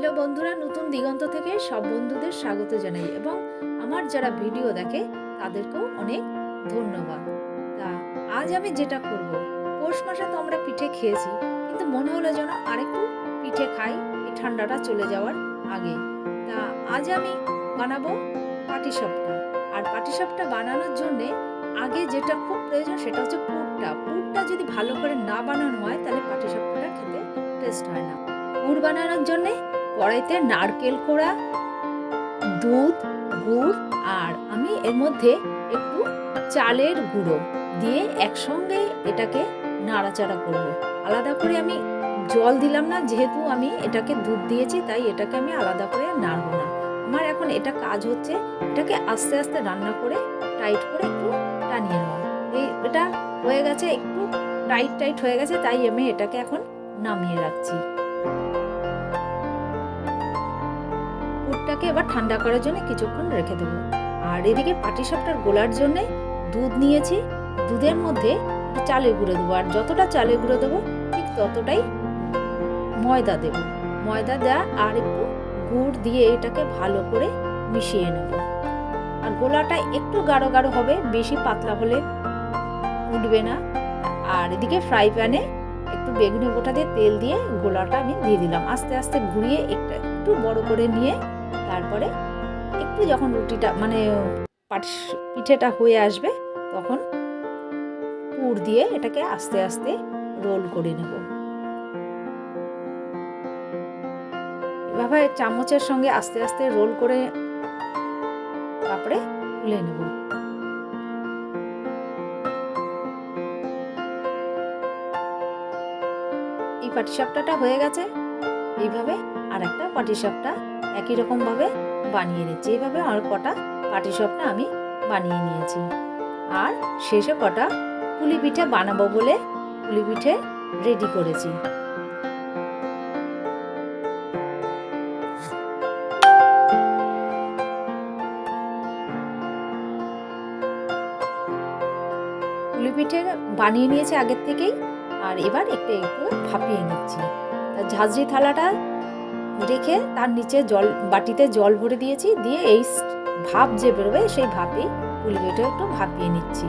Hello বন্ধুরা, নতুন দিগন্ত থেকে সব বন্ধুদের স্বাগত জানাই এবং আমার যারা ভিডিও দেখে, তাদেরকেও অনেক ধন্যবাদ। তা আজ আমি যেটা করব, পৌষ মাসে তো আমরা পিঠে খেয়েছি, কিন্তু মনে হলো যেন আরেকটু পিঠে খাই, এই ঠান্ডাটা চলে যাওয়ার আগে। তা আজ আমি বানাবো পাটিসাপটা। আর পাটিসাপটা বানানোর জন্যে আগে যেটা খুব প্রয়োজন সেটা হচ্ছে পুরটা। পুরটা যদি ভালো করে না বানানো হয়, তাহলে পাটিসাপটাটা খেতে টেস্ট হয় না। পুর বানানোর জন্যে কড়াইতে নারকেল কোড়া, দুধ, গুড়, আর আমি এর মধ্যে একটু চালের গুঁড়ো দিয়ে একসঙ্গে এটাকে নাড়াচাড়া করব। আলাদা করে আমি জল দিলাম না, যেহেতু আমি এটাকে দুধ দিয়েছি, তাই এটাকে আমি আলাদা করে নাড়বো না। আমার এখন এটা কাজ হচ্ছে, এটাকে আস্তে আস্তে রান্না করে, টাইট করে একটু টানিয়ে নেওয়া এই এটা হয়ে গেছে, একটু টাইট টাইট হয়ে গেছে, তাই আমি এটাকে এখন নামিয়ে রাখছি। পুরটাকে এবার ঠান্ডা করার জন্য কিছুক্ষণ রেখে দেবো। আর এদিকে পাটিসাপটার গোলার জন্যে দুধ নিয়েছি। দুধের মধ্যে চালের গুঁড়ো দেবো। আর যতটা চালের গুঁড়ো দেবো, ঠিক ততটাই ময়দা দেব। ময়দা দেওয়া আর একটু গুড় দিয়ে এটাকে ভালো করে মিশিয়ে নেব। আর গোলাটা একটু গাঢ় গাঢ় হবে, বেশি পাতলা হলে উঠবে না। আর এদিকে ফ্রাই প্যানে একটু বেগুনি গোটা দিয়ে তেল দিয়ে গোলাটা আমি দিয়ে দিলাম। আস্তে আস্তে ঘুরিয়ে একটু একটু বড় করে নিয়ে তারপরে একটু যখন রুটিটা মানে পিঠেটা হয়ে আসবে, তখন পুর দিয়ে এটাকে আস্তে আস্তে রোল করে নেব। এভাবে চামচের সঙ্গে আস্তে আস্তে রোল করে তারপরে তুলে নেব। এই পাটিসাপটাটা হয়ে গেছে, এইভাবে আর একটা পাটিসাপটা একই রকমভাবে বানিয়ে নিচ্ছি। এইভাবে আর কটা পাটিসাপটা আমি বানিয়ে নিয়েছি। আর শেষে কটা পুলি পিঠে বানাবো বলে পুলি পিঠে রেডি করেছি। পুলি পিঠে বানিয়ে নিয়েছি আগের থেকেই। আর এবার একটু একটু ভাপিয়ে নিচ্ছি। ঝাঁঝরি থালাটা রেখে তার নিচে জল, বাটিতে জল ভরে দিয়েছি, দিয়ে এই ভাপ যে বেরোবে সেই ভাপেই পুলি একটু ভাপিয়ে নিচ্ছি।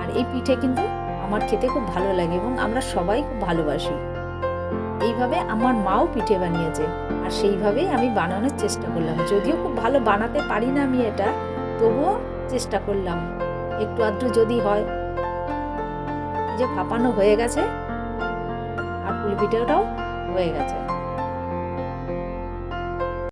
আর এই পিঠে কিন্তু আমার খেতে খুব ভালো লাগে এবং আমরা সবাই খুব ভালোবাসি। এইভাবে আমার মাও পিঠে বানিয়েছে আর সেইভাবেই আমি বানানোর চেষ্টা করলাম। যদিও খুব ভালো বানাতে পারি না আমি এটা, তবুও চেষ্টা করলাম। একটু আধটু যদি হয়। যে ভাপানো হয়ে গেছে, আর পুলি পিঠেটাও হয়ে গেছে।